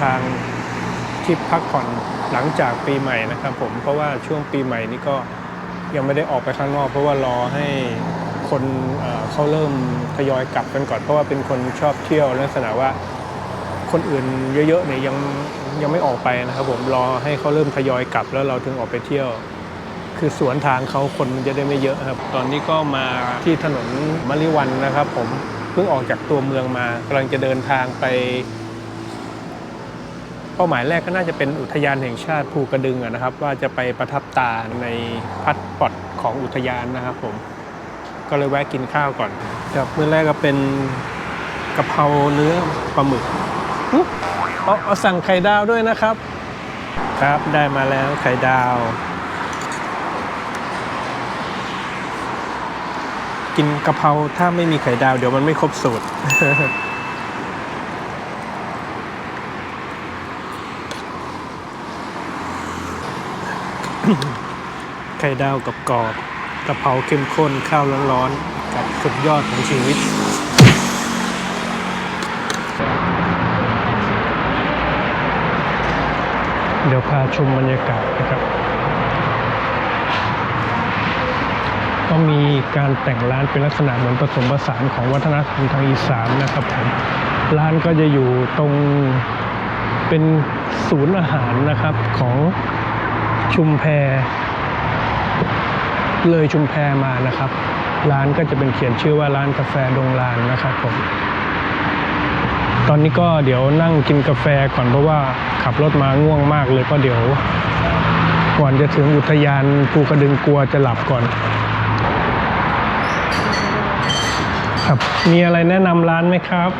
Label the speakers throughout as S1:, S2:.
S1: ทางทริปพักผ่อนหลังจากปีใหม่นะครับผมเพราะว่าช่วงปีใหม่นี้ก็ยังไม่ได้ออกไปข้างนอก เพราะว่ารอให้คนเเขาเริ่มทยอยกลับกันก่อนเพราะว่าเป็นคนชอบเที่ยวลักษณะว่าคนอื่นเยอะๆเนี่ยยังยังไม่ออกไปนะครับ ผมรอให้เขาเริ่มทยอยกลับแล้วเราถึงออกไปเที่ยว คือสวนทางเขาคนมันจะได้ไม่เยอะครับ ตอนนี้ก็มาที่ถนนมะลิวันนะครับ ผมเพิ่งออกจากตัวเมืองมากำลังจะเดินทางไป เป้าหมายแรกก็น่าจะเป็นอุทยานแห่งชาติภูกระดึงนะครับ ว่าจะไปประทับตาในพัดปอดของอุทยานนะครับผมก็เลยแวะกินข้าวก่อนครับมื้อแรกก็เป็นกะเพราเนื้อปลาหมึกเอาเอาสั่งไข่ดาวด้วยนะครับ ครับได้มาแล้วไข่ดาว กินกะเพราถ้าไม่มีไข่ดาว เดี๋ยวมันไม่ครบสูตร ไข่ดาวกับกรอบกระเพราเข้มข้นข้าวร้อนๆกับสุดยอดของชีวิตเดี๋ยวพาชมบรรยากาศนะครับ ก็มีการแต่งร้านเป็นลักษณะเหมือนผสมผสานของวัฒนธรรมทางอีสานนะครับผมร้านก็จะอยู่ตรงเป็นศูนย์อาหารนะครับของ ชุมแพเลยชุมแพมานะครับ ร้านก็จะเป็นเขียนชื่อว่าร้านกาแฟดงลานนะครับผมตอนนี้ก็เดี๋ยวนั่งกินกาแฟก่อนเพราะว่าขับรถมาง่วงมากเลยก็เดี๋ยวก่อนจะถึงอุทยานภูกระดึงกลัวจะหลับก่อน ครับมีอะไรแนะนำร้านไหมครับ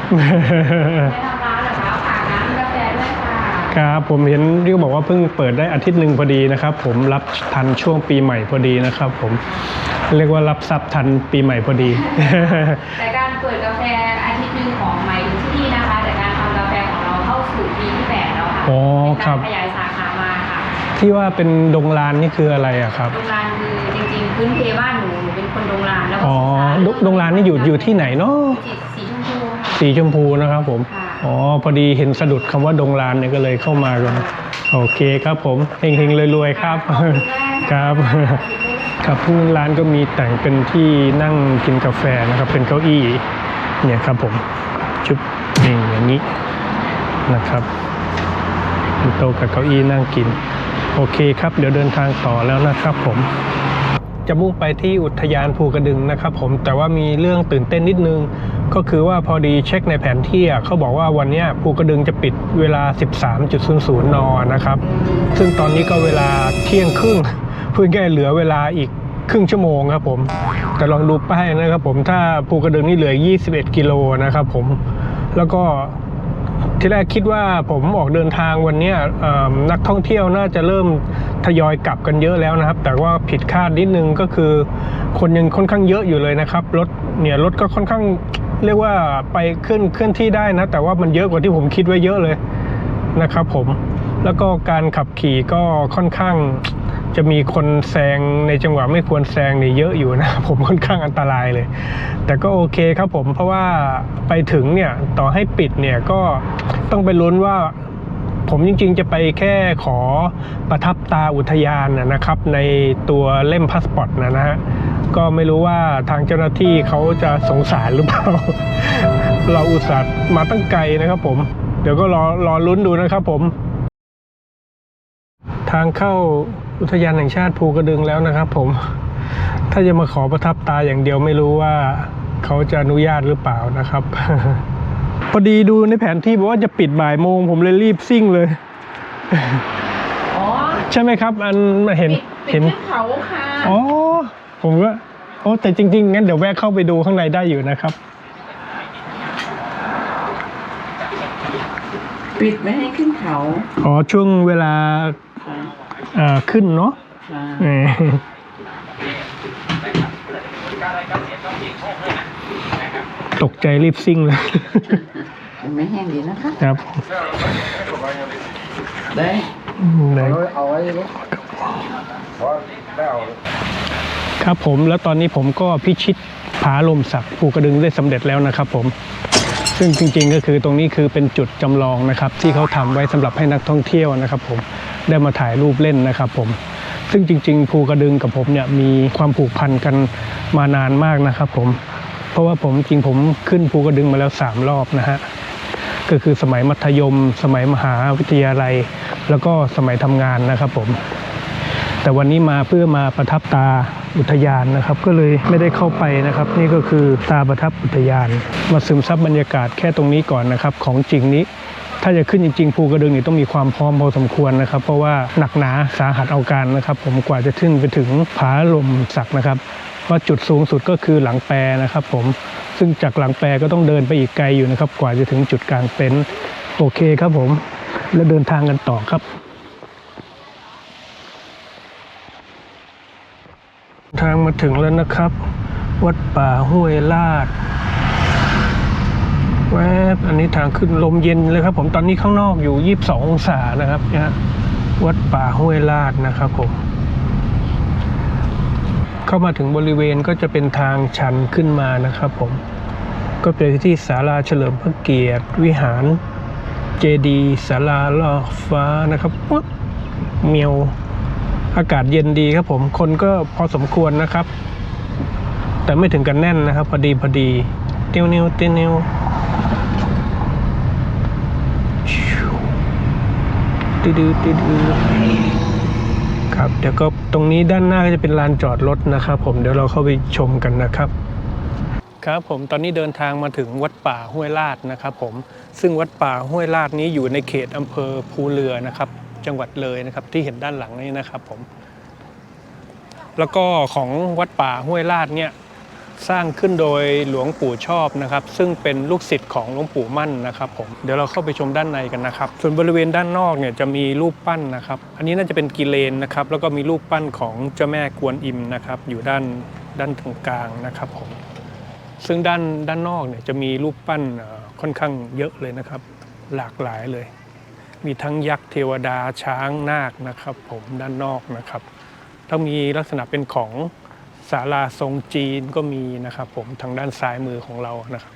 S2: ค่ะค
S1: รับผมเห็นที่บอกว่าเพิ่งเปิดได้อาทิตย์หนึ่งพอดีนะครับ ผมรับทันช่วงปีใหม่พอดีนะครับ ผมเรียกว่ารับทรัพย์ทันปีใหม่พอดี
S2: แต่การเปิดกาแฟอาทิตย์หนึ่งของหมายถึงที่นี่นะคะ แต่การทำกาแฟของเราเข้าสู่ปีที่แปดแล้วค่ะ
S1: อ๋อ
S2: เป็น
S1: ครั
S2: กา
S1: บ
S2: รขยายสาขามาค่ะ
S1: ที่ว่าเป็นดงลานนี่คืออะไรอะครับ
S2: โรงรานคือจริงๆพื้นเพบ้านหนูหนูเป็นคนโรงรานแล้วก็
S1: อ๋อ
S2: ศึกษา
S1: ดงลานนี่อยู่อยู่ที่ไหนเนาะ
S2: สีชมพูค่ะ
S1: สีชมพูนะครับผม
S2: ค่ะ
S1: อ๋อ พอดีเห็นสะดุดคำว่าดงลานเนี่ยก็เลยเข้ามาก่อนโอเคครับผมเฮงๆรวยๆครับ
S2: ค
S1: รับครับที่ร้านก็มีแต่งเป็นที่นั่งกินกาแฟนะครับ เป็นเก้าอี้เนี่ยครับผมชุบนี่อย่างนี้นะครับโต๊ะกับเก้าอี้นั่งกิน โอเคครับ เดี๋ยวเดินทางต่อแล้วนะครับผมจะมุ่งไปที่อุทยานภูกระดึงนะครับผมแต่ว่ามีเรื่องตื่นเต้นนิดนึง ก็คือว่าพอดีเช็คในแผนที่เขาบอกว่าวันนี้ภูกระดึงจะปิดเวลา 13.00 น นะครับ ซึ่งตอนนี้ก็เวลาเที่ยงครึ่งเพื่อแก้เหลือเวลาอีกครึ่งชั่วโมงครับผม แต่ลองดูป้ายนะครับผมถ้าภูกระดึงนี่เหลือ 21 กิโลนะครับผมแล้วก็ที่แรกคิดว่าผมออกเดินทางวันนี้นักท่องเที่ยวน่าจะเริ่มทยอยกลับกันเยอะแล้วนะครับ แต่ว่าผิดคาดนิดนึงก็คือ คนยังค่อนข้างเยอะอยู่เลยนะครับรถเนี่ยรถก็ค่อนข้าง เรียกว่าไปเคลื่อนเคลื่อนที่ได้นะ แต่ว่ามันเยอะกว่าที่ผมคิดไว้เยอะเลยนะครับผมแล้วก็การขับขี่ก็ค่อนข้างจะมีคนแซงในจังหวะไม่ควรแซงนี่เยอะอยู่นะผมค่อนข้างอันตรายเลย แต่ก็โอเคครับผมเพราะว่าไปถึงเนี่ยต่อให้ปิดเนี่ยก็ต้องไปลุ้นว่า ผมจริงๆจะไปแค่ขอประทับตาอุทยานนะครับ ในตัวเล่มพาสปอร์ตนะนะฮะ ก็ไม่รู้ว่าทางเจ้าหน้าที่เขาจะสงสารหรือเปล่า เราอุตส่าห์มาตั้งไกลนะครับผม เดี๋ยวก็รอรอลุ้นดูนะครับผม ทางเข้าอุทยานแห่งชาติภูกระดึงแล้วนะครับผม ถ้าจะมาขอประทับตาอย่างเดียวไม่รู้ว่าเขาจะอนุญาตหรือเปล่านะครับ พอดีดูในแผนที่บอกว่าจะปิดบ่ายโมง ผมเลยรีบซิ่งเลย
S2: อ๋อ
S1: ใช่ไหมครับ อันเห็น
S2: ปิดปิด
S1: เห็น
S2: ขึ้นเขาค่ะ
S1: อ๋อ ผมก็โอ้แต่จริงๆงั้นเดี๋ยวแวะเข้าไปดูข้างในได้อยู่นะครับ
S3: ปิดไม่ให้ขึ้นเขา
S1: อ๋อช่วงเวลา
S3: ค่ะ
S1: เอ่อขึ้นเนาะ
S3: ค่ะ
S1: เออตกใจรีบซิ่งเลย
S3: มันไม่แห้งดีนะคะ
S1: ครับ
S3: ได้
S1: ได้ ครับผมแล้วตอนนี้ผมก็พิชิตผาลมสักภูกระดึงได้สำเร็จแล้วนะครับผมซึ่งจริงๆก็คือตรงนี้คือเป็นจุดจำลองนะครับ ที่เขาทำไว้สำหรับให้นักท่องเที่ยวนะครับผมได้มาถ่ายรูปเล่นนะครับผมซึ่งจริงๆภูกระดึงกับผมเนี่ยมีความผูกพันกันมานานมากนะครับผมเพราะว่าผมจริงผมขึ้นภูกระดึงมาแล้วสามรอบนะฮะก็คือสมัยมัธยม สมัยมหาวิทยาลัย แล้วก็สมัยทำงานนะครับผม แต่วันนี้มาเพื่อมาประทับตาอุทยานนะครับ ก็เลยไม่ได้เข้าไปนะครับ นี่ก็คือตาประทับอุทยาน มาซึมซับบรรยากาศแค่ตรงนี้ก่อนนะครับ ของจริงนี้ ถ้าจะขึ้นจริงๆภูกระดึงนี่ต้องมีความพร้อมพอสมควรนะครับ เพราะว่าหนักหนาสาหัสเอาการนะครับ ผมกว่าจะขึ้นไปถึงผาลมสักนะครับว่าจุดสูงสุดก็คือหลังแปรนะครับ ผมซึ่งจากหลังแปรก็ต้องเดินไปอีกไกลอยู่นะครับ กว่าจะถึงจุดกลางเต็นท์โอเคครับผม แล้วเดินทางกันต่อครับ ทางมาถึงแล้วนะครับ วัดป่าห้วยลาด แวบอันนี้ทางขึ้นลมเย็นเลยครับ ผมตอนนี้ข้างนอกอยู่ 22 องศานะครับเนี่ยฮะวัดป่าห้วยลาดนะครับผม เข้ามาถึงบริเวณก็จะเป็นทางชันขึ้นมานะครับผม ก็เป็นที่ศาลาเฉลิมพระเกียรติ วิหาร เจดีย์ศาลาล่อฟ้านะครับปุ๊บเมียว อากาศเย็นดีครับผมคนก็พอสมควรนะครับ แต่ไม่ถึงกันแน่นนะครับ พอดีพอดีเตียวนิวเตียวนิวติดือติดือครับเดี๋ยวก็ตรงนี้ด้านหน้าก็จะเป็นลานจอดรถนะครับ ผมเดี๋ยวเราเข้าไปชมกันนะครับ ครับผมตอนนี้เดินทางมาถึงวัดป่าห้วยลาดนะครับ ผมซึ่งวัดป่าห้วยลาดนี้อยู่ในเขตอำเภอภูเรือนะครับ จังหวัดเลยนะครับ ที่เห็นด้านหลังนี้นะครับผม แล้วก็ของวัดป่าห้วยลาดเนี่ยสร้างขึ้นโดยหลวงปู่ชอบนะครับ ซึ่งเป็นลูกศิษย์ของหลวงปู่มั่นนะครับผมเดี๋ยวเราเข้าไปชมด้านในกันนะครับ ส่วนบริเวณด้านนอกเนี่ยจะมีรูปปั้นนะครับ อันนี้น่าจะเป็นกิเลนนะครับ แล้วก็มีรูปปั้นของเจ้าแม่กวนอิมนะครับ อยู่ด้านด้านตรงกลางนะครับผมซึ่งด้านด้านนอกเนี่ยจะมีรูปปั้นค่อนข้างเยอะเลยนะครับ หลากหลายเลย มีทั้งยักษ์เทวดาช้างนาคนะครับ ผมด้านนอกนะครับถ้ามีลักษณะเป็นของศาลาทรงจีนก็มีนะครับ ผมทางด้านซ้ายมือของเรานะครับ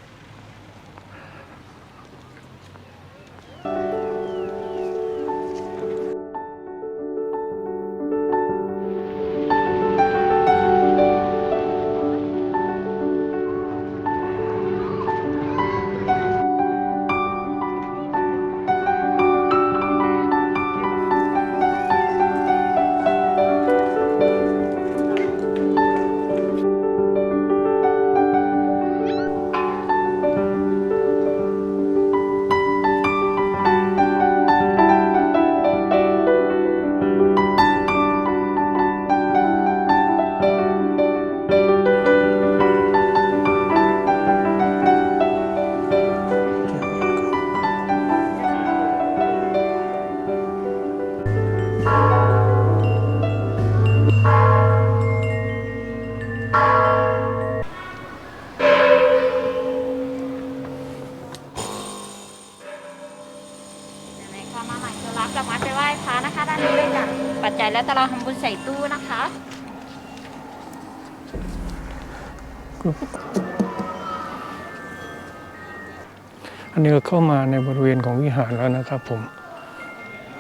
S4: อันนี้เข้า
S1: มาในบริเวณของวิหารแล้วนะครับผม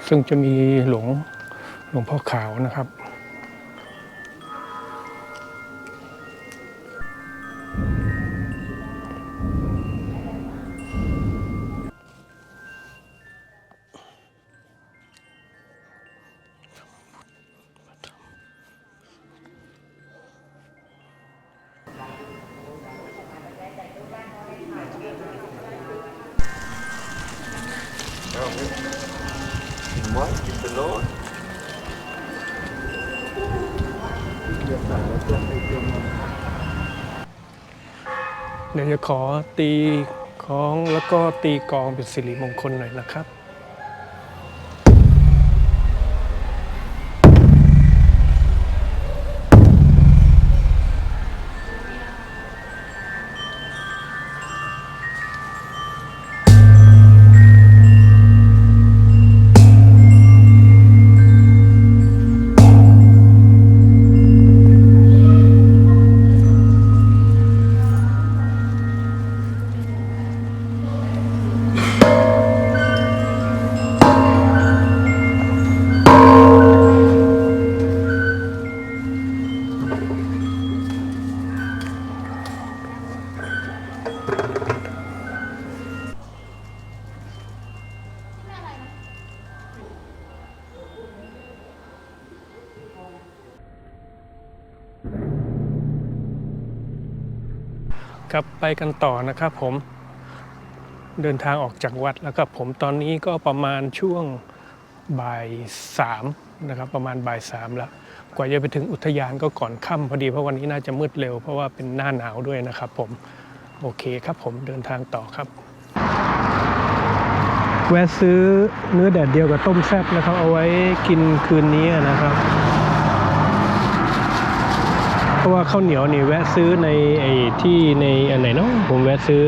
S1: ซึ่งจะมีหลวงหลวงพ่อขาวนะครับ เดี๋ยวจะขอตีของแล้วก็ตีกองเป็นสิริมงคลหน่อยนะครับ ครับไปกันต่อนะครับผมเดินทางออกจากวัดแล้วก็ผมตอนนี้ก็ประมาณช่วงบ่ายสามนะครับประมาณบ่ายสามแล้ว กว่าจะไปถึงอุทยานก็ก่อนค่ำพอดีเพราะวันนี้น่าจะมืดเร็วเพราะว่าเป็นหน้าหนาวด้วยนะครับผมโอเคครับผมเดินทางต่อครับ แวะซื้อเนื้อแดดเดียวกับต้มแซ่บนะครับเอาไว้กินคืนนี้นะครับ ราะว่าข้าวเหนียวนี่แวะซื้อในไอ้ที่ในอันไหนเนาะผมแวะซื้อ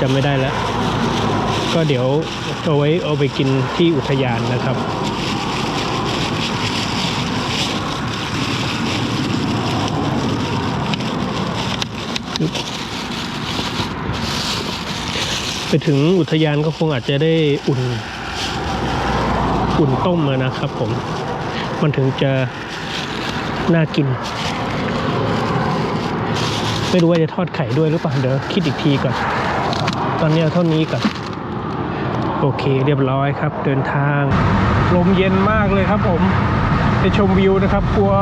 S1: จำไม่ได้แล้ว ก็เดี๋ยวเอาไว้เอาไปกินที่อุทยานนะครับไปถึงอุทยานก็คงอาจจะได้อุ่น อุ่นต้มนะครับผม มันถึงจะน่ากิน ไม่รู้ว่าจะทอดไข่ด้วยหรือเปล่าเดี๋ยวคิดอีกทีก่อน ตอนนี้เท่านี้ก่อนโอเคเรียบร้อยครับ เดินทางลมเย็นมากเลยครับผมไปชมวิวนะครับกลัว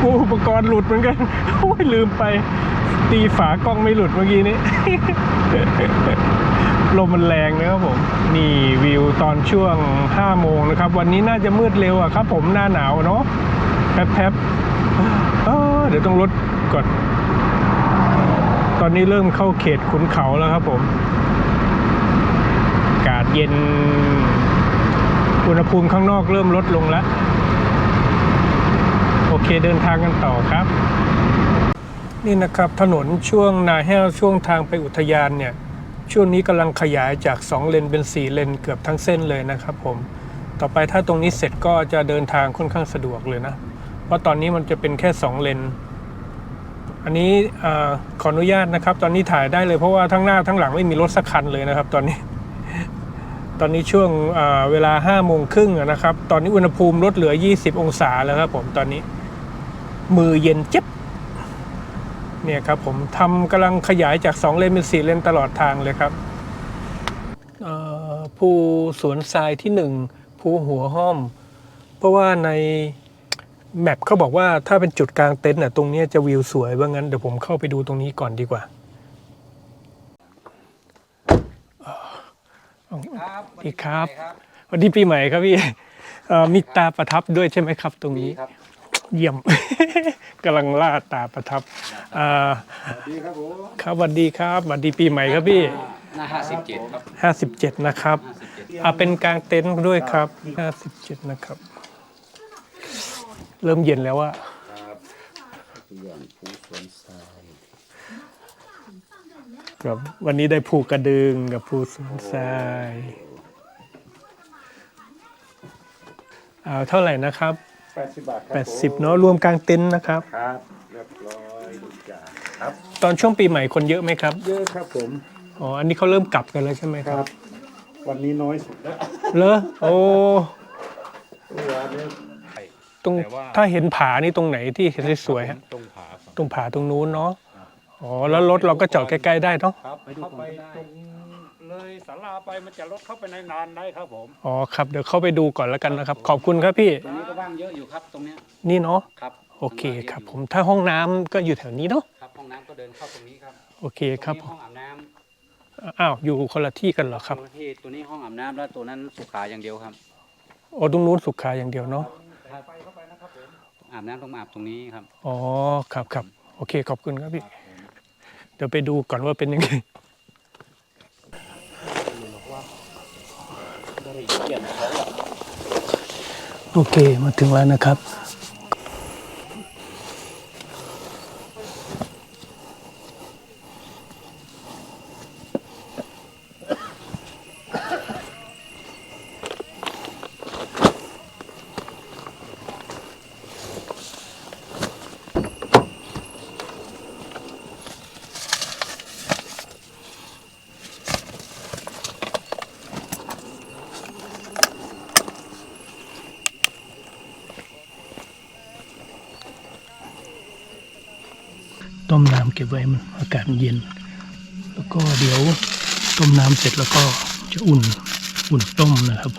S1: กลัวอุปกรณ์หลุดเหมือนกันโอ้ยลืมไป ตีฝากล้องไม่หลุดเมื่อกี้นี้ลมมันแรงนะครับผม นี่วิวตอนช่วง5โมงนะครับ วันนี้น่าจะมืดเร็วอะครับผมหน้าหนาวเนาะแป๊บๆ ดี๋ยวต้องลดก่อน ตอนนี้เริ่มเข้าเขตขุนเขาแล้วครับผมอากาศเย็น อุณหภูมิข้างนอกเริ่มลดลงแล้ว โอเคเดินทางกันต่อครับ นี่นะครับถนนช่วงนาแห้วช่วงทางไปอุทยานเนี่ยช่วงนี้กำลังขยายจาก 2 เลนเป็น 4 เลนเกือบทั้งเส้นเลยนะครับผม ต่อไปถ้าตรงนี้เสร็จก็จะเดินทางค่อนข้างสะดวกเลยนะ เพราะตอนนี้มันจะเป็นแค่ 2 เลน อันนี้อขออนุญาตนะครับ ตอนนี้ถ่ายได้เลยเพราะว่าทั้งหน้าทั้งหลังไม่มีรถสักคันเลยนะครับ ตอนนี้ ตอนนี้ช่วงเวลา5โมงครึ่งนะครับ ตอนนี้อุณหภูมิลดเหลือ 20 องศาแล้วครับผมตอนนี้ มือเย็นเจ็บเนี่ยครับผมทำกำลังขยายจาก 2 เลนเป็น4เลนตลอดทางเลยครับภูสวนทรายที่ 1 ภูหัวห้อม เพราะว่าใน แมปเขาบอกว่าถ้าเป็นจุดกลางเต็นท์น่ะตรงเนี้ยจะวิวสวยว่างั้นเดี๋ยวผมเข้าไปดูตรงนี้ก่อนดีกว่าเอ่อสวัสดีครับสวัสดีปีใหม่ครับพี่เอ่อมีตาประทับด้วยใช่ไหมครับ ตรงนี้
S5: ครับ
S1: เยี่ยมกำลังล่าตาประทับอ่า
S5: ดีครับผม
S1: ครับสวัสดีครับสวัสดีปีใหม่ครับพี่
S5: หน้าห้าสิบเจ็ดครับ
S1: ห้าสิบเจ็ดนะครับ
S5: ห้าสิบเจ็ด
S1: อ่าเป็นกลางเต็นท์ด้วยครับห้าสิบเจ็ดนะครับ เริ่มเย็นแล้วอะ
S5: ครับอย่างผู้สวนทราย
S1: ครับวันนี้ได้ผูกกระดึงกับผูสวนทรายเอาเท่าไหร่นะครับ
S5: แปดสิบบาทครับ
S1: แปดสิบเนาะรวมกลางเต็นท์นะครับ
S5: ครับเรียบร้อยทุกอย่างครับ
S1: ตอนช่วงปีใหม่คนเยอะไหมครับ
S5: เยอะครับผม
S1: อ๋อ อันนี้เขาเริ่มกลับกันแล้วใช่ไหม
S5: ค
S1: ค
S5: รั
S1: รั
S5: บบวันนี้น้อยสุดแล้ว
S1: เลอโอ้
S5: เมื่อวานนี้
S1: ตรง
S5: แต่ว่า
S1: ถ้าเห็นผานี่ตรงไหนที่เห็นสวยๆฮะ
S5: ตรงผาครับ
S1: ตรงผาตรงนู้นเนาะอ๋อแล้วรถเราก็จอดใกล้ๆได้เนาะ
S5: ครับเข้าไปตรงเลยศาลาไปมันจะรถเข้าไปในนานได้ครับผม
S1: อ๋อครับเดี๋ยวเข้าไปดูก่อนแล้วกันนะครับ ขอบคุณครับพี่
S5: ตรงนี้ก็ว่างเยอะอยู่ครับตรงเนี้ย
S1: นี่เนาะ
S5: ครับ
S1: โอเคครับ ผมถ้าห้องน้ำก็อยู่แถวนี้เนาะ
S5: ครับห้องน้ำก็เดินเข้าตรงนี้ครับ
S1: โอเคครับ
S5: ตงนี้ห้องอาบน้ำ
S1: อ้าวอยู่คนละที่กันเหรอครับ
S5: ตัวที่ตัวนี้ห้องอาบน้ำแล้วตัวนั้นสุขาอย่างเดียวครับ
S1: โอ้ตรงนู้นสุขาอย่างเดียวเนาะ
S5: อาบน้ำต้องมาอาบตรงนี้ครับ
S1: อ๋อครับครับโอเคขอบคุณครับพี่ เดี๋ยวไปดูก่อนว่าเป็นยังไงโอเคมาถึงแล้วนะครับ ต้มน้ำเก็บไว้มันอากาศมันเย็น แล้วก็เดี๋ยวต้มน้ำเสร็จแล้วก็จะอุ่นอุ่นต้มนะครับ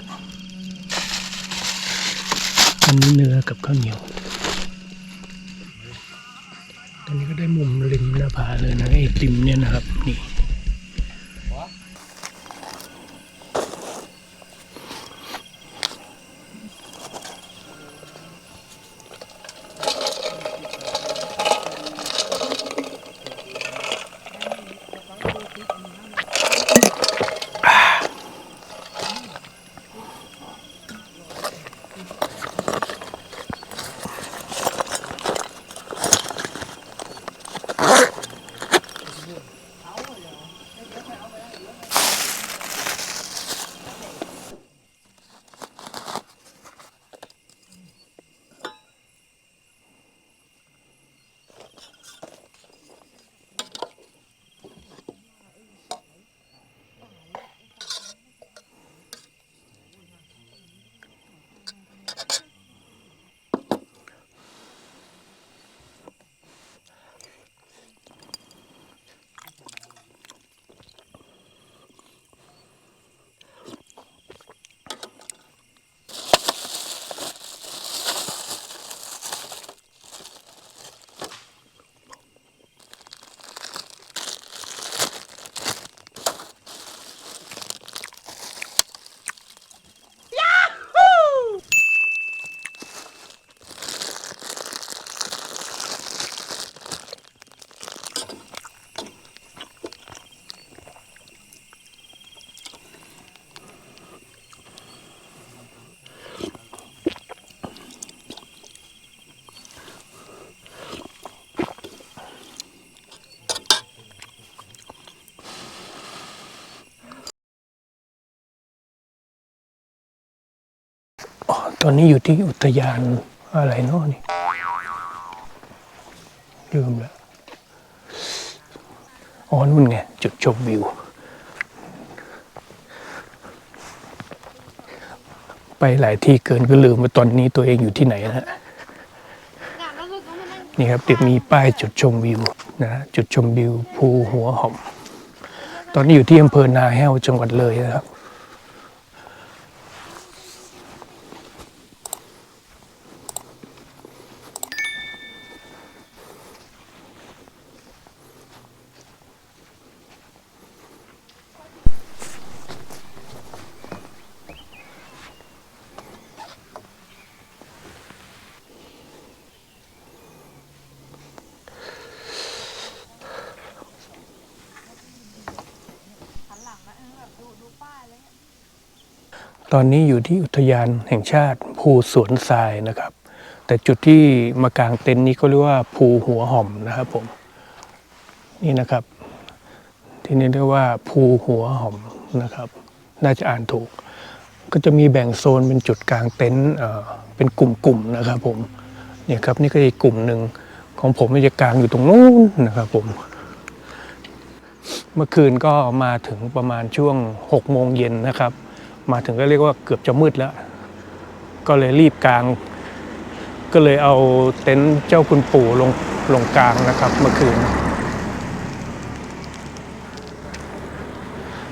S1: อันนี้เนื้อกับข้าวเหนียวตอนนี้ก็ได้มุมริมหน้าผาเลยนะไอ้ริมเนี่ยนะครับนี่ ตอนนี้อยู่ที่อุทยานอะไรเนาะนี่ลืมล้วอ๋อนู่นไง จุดชมวิว ไปหลายที่เกินก็ลืมว่าตอนนี้ตัวเองอยู่ที่ไหนนะฮะนี่ครับเด็กมีป้ายจุดชมวิวนะจุดชมวิวภูหัวหอม ตอนนี้อยู่ที่อำเภอนาแห้วจังหวัดเลยนะครับ ตอนนี้อยู่ที่อุทยานแห่งชาติภูสวนทรายนะครับ แต่จุดที่มากางเต็นท์นี้ก็เรียกว่าภูหัวหอมนะครับผมนี่นะครับ ที่นี่เรียกว่าภูหัวหอมนะครับ น่าจะอ่านถูก ก็จะมีแบ่งโซนเป็นจุดกลางเต็นท์เป็นกลุ่มๆนะครับผมเนี่ยครับนี่ก็อีกกลุ่มหนึ่งของผมจะกลางอยู่ตรงนู้นนะครับผม เมื่อคืนก็มาถึงประมาณช่วง6โมงเย็นนะครับ มาถึงก็เรียกว่าเกือบจะมืดแล้ว ก็เลยรีบกลาง ก็เลยเอาเต็นท์เจ้าคุณปู่ลงลงกลางนะครับเมื่อคืน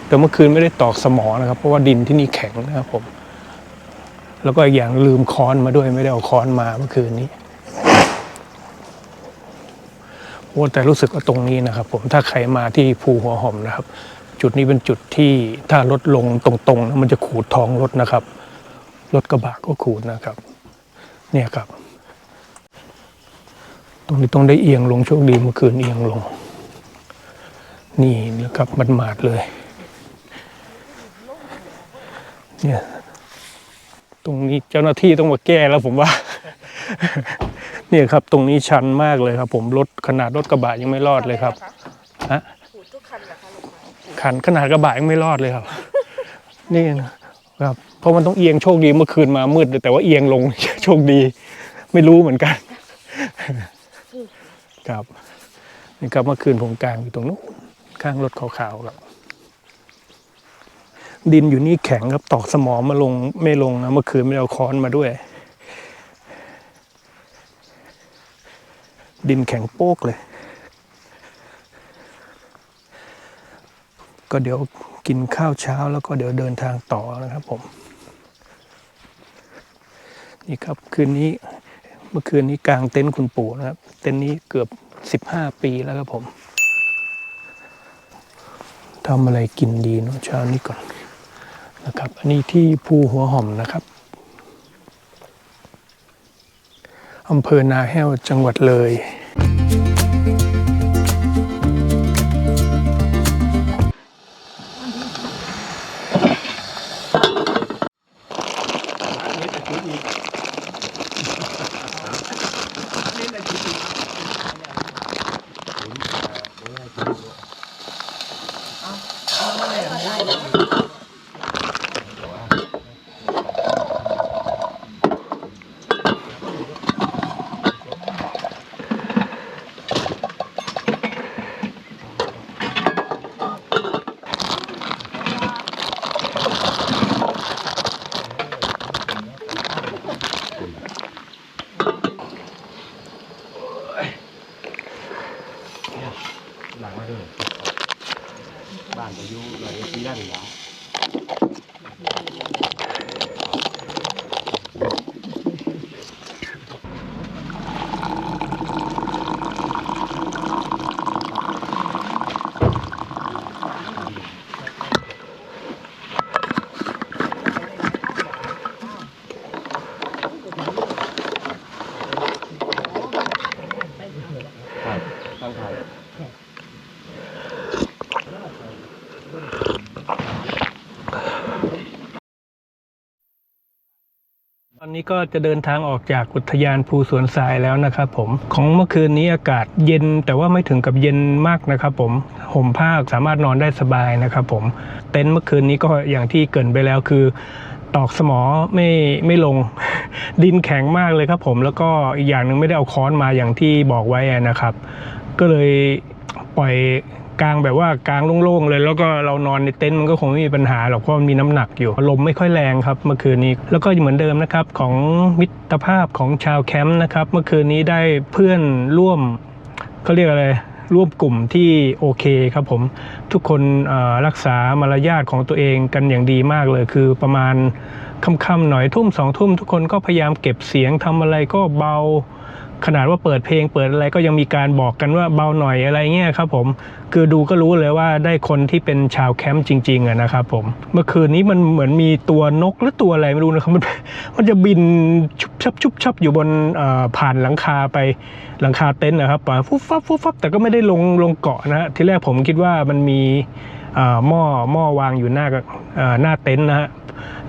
S1: แต่เมื่อคืนไม่ได้ตอกสมอนะครับ เพราะว่าดินที่นี่แข็งนะครับผม แล้วก็อีกอย่างลืมค้อนมาด้วยไม่ได้เอาค้อนมาเมื่อคืนนี้โอ้แต่รู้สึกว่าตรงนี้นะครับ ผมถ้าใครมาที่ภูหัวหอมนะครับ จุดนี้เป็นจุดที่ถ้ารถลงตรงๆ มันจะขูดท้องรถนะครับ รถกระบะก็ขูดนะครับ เนี่ยครับ ตรงนี้ต้องได้เอียงลงโชคดีเมื่อคืนเอียงลง นี่นะครับมันหมาดเลยเนี่ยตรงนี้เจ้าหน้าที่ต้องมาแก้แล้วผมว่า เนี่ยครับ ตรงนี้ชันมากเลยครับ ผมรถขนาดรถกระบะยังไม่รอดเลยครับฮะ ขัน ขนาดกระบะยังไม่รอดเลยครับ นี่นะครับเพราะมันต้องเอียงโชคดีเมื่อคืนมามืดแต่ว่าเอียงลงโชคดี ไม่รู้เหมือนกัน ครับนี่ครับเมื่อคืนผมกลางอยู่ตรงนู้นข้างรถขาวๆครับดินอยู่นี่แข็งครับตอกสมอมาลงไม่ลงนะเมื่อคืนไม่เอาค้อนมาด้วย ดินแข็งโป๊กเลย ก็เดี๋ยวกินข้าวเช้าแล้วก็เดี๋ยวเดินทางต่อนะครับผม นี่ครับคืนนี้เมื่อคืนนี้กลางเต็นท์คุณปู่นะครับ เต็นท์นี้เกือบ 15 ปีแล้วครับผมทำอะไรกินดีเนาะเช้านี้ก่อนนะครับ อันนี้ที่ภูหัวหอมนะครับอำเภอนาแห้วจังหวัดเลย นี้ก็จะเดินทางออกจากอุทยานภูสวนทรายแล้วนะครับผมของเมื่อคืนนี้อากาศเย็นแต่ว่าไม่ถึงกับเย็นมากนะครับผมห่มผ้าสามารถนอนได้สบายนะครับผมเต็นท์เมื่อคืนนี้ก็อย่างที่เกินไปแล้วคือตอกสมอไม่ไม่ลงดินแข็งมากเลยครับผมแล้วก็อีกอย่างหนึ่งไม่ได้เอาค้อนมาอย่างที่บอกไว้นะครับ ก็เลยปล่อย กลางแบบว่ากลางโล่งๆเลย แล้วก็เรานอนในเต็นท์มันก็คงไม่มีปัญหาหรอกเพราะมันมีน้ำหนักอยู่ลมไม่ค่อยแรงครับเมื่อคืนนี้ แล้วก็เหมือนเดิมนะครับของมิตรภาพของชาวแคมป์นะครับเมื่อคืนนี้ได้เพื่อนร่วมเขาเรียกอะไรร่วมกลุ่มที่โอเคครับผมทุกคนรักษามารยาทของตัวเองกันอย่างดีมากเลย คือประมาณค่ำๆหน่อยทุ่มสองทุ่มทุกคนก็พยายามเก็บเสียงทำอะไรก็เบา ขนาดว่าเปิดเพลงเปิดอะไรก็ยังมีการบอกกันว่าเบาหน่อยอะไรเงี้ยครับผมคือดูก็รู้เลยว่าได้คนที่เป็นชาวแคมป์จริงๆอะนะครับผมเมื่อคืนนี้มันเหมือนมีตัวนกหรือตัวอะไรไม่รู้นะครับมันมันจะบินชุบชับชุบชับอยู่บนผ่านหลังคาไปหลังคาเต็นท์นะครับป่าฟุบฟับฟุบฟับแต่ก็ไม่ได้ลงลงเกาะนะทีแรกผมคิดว่ามันมีหม้อหม้อวางอยู่หน้าหน้าเต็นท์นะฮะ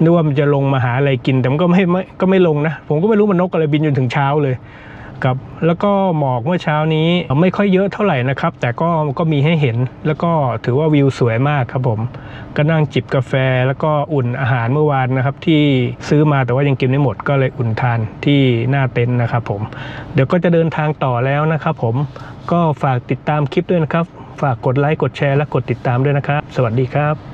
S1: นึกว่ามันจะลงมาหาอะไรกินแต่มันก็ไม่ไม่ก็ไม่ลงนะ ผมก็ไม่รู้มันนกอะไรบินจนถึงเช้าเลย ครับ แล้วก็หมอกเมื่อเช้านี้ไม่ค่อยเยอะเท่าไหร่นะครับ แต่ก็ก็มีให้เห็น แล้วก็ถือว่าวิวสวยมากครับผม ก็นั่งจิบกาแฟแล้วก็อุ่นอาหารเมื่อวานนะครับที่ซื้อมาแต่ว่ายังกินไม่หมดก็เลยอุ่นทานที่หน้าเต็นท์นะครับผม เดี๋ยวก็จะเดินทางต่อแล้วนะครับผม ก็ฝากติดตามคลิปด้วยนะครับ ฝากกดไลค์กดแชร์และกดติดตามด้วยนะครับ สวัสดีครับ